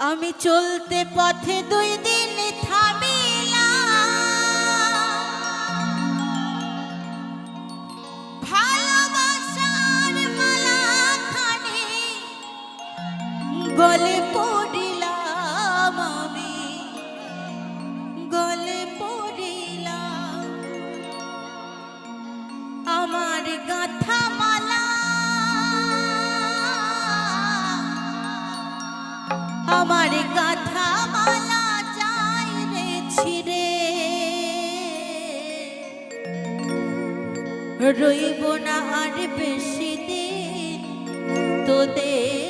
আমি চলতে পথে দুই দিন থামি রইব না আর বেশি দিন তোদের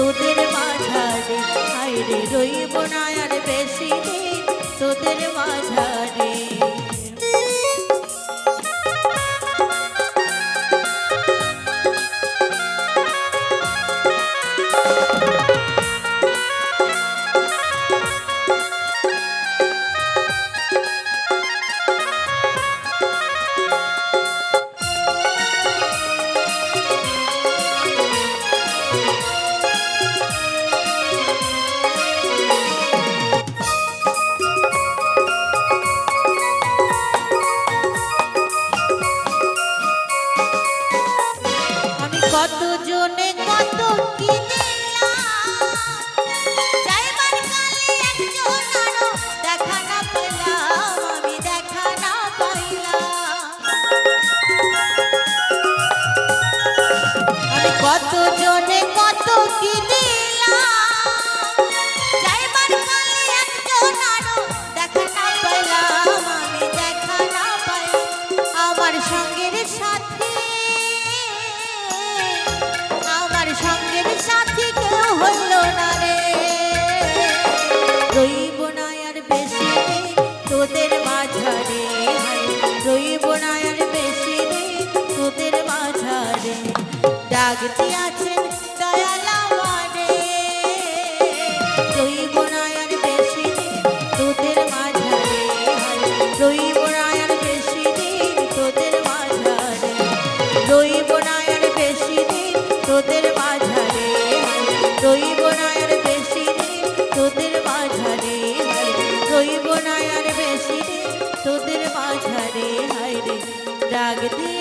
তোদের মাথা রে আইরে রইব না tú te get it.